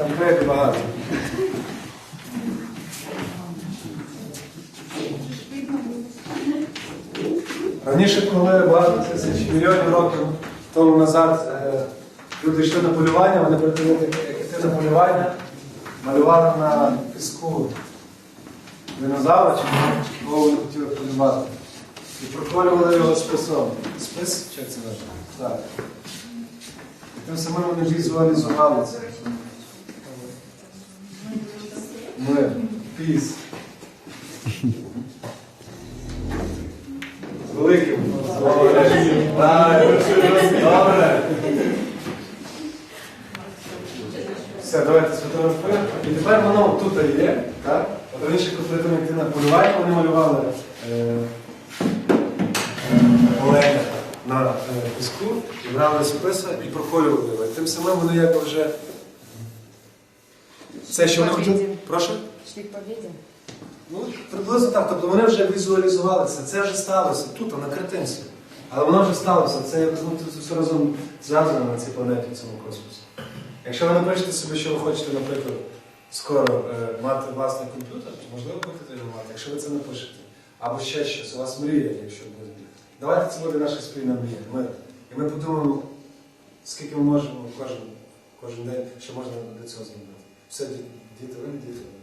Там книги багато. Раніше, коли багато тисяч мільйонів років тому назад е, люди йшли на полювання, вони як як на полювання, малювали на піску динозавра, чи кого вони хотіли полювати. І проколювали його списом. Спис, чи це? Так. І самим вони візуалізували це. Мир, піс. Великим. Добре. Все, давайте сфотографуємо. І тепер воно тут є, так? От раніше, коли там йти на полювання, вони малювали е, оленя на е, піску, брали списа і проколювали тим самим вони якби вже. Це, що вони хотіли. Прошу? Шли к. Ну, приблизно так. Тобто вони вже візуалізували це. Це вже сталося тут, на картинці. Але воно вже сталося. Це ну, це все разом зв'язано на цій планеті, в цьому космосі. Якщо ви напишете собі, що ви хочете, наприклад, скоро е, мати власний комп'ютер, то можливо будете його мати, якщо ви це напишете. Або ще щось, у вас мрія, якщо буде. Давайте це буде наша спільна мрія. Ми, і ми подумаємо, скільки ми можемо кожен, кожен день, що можна для цього зробити. precisa é de, de, de, de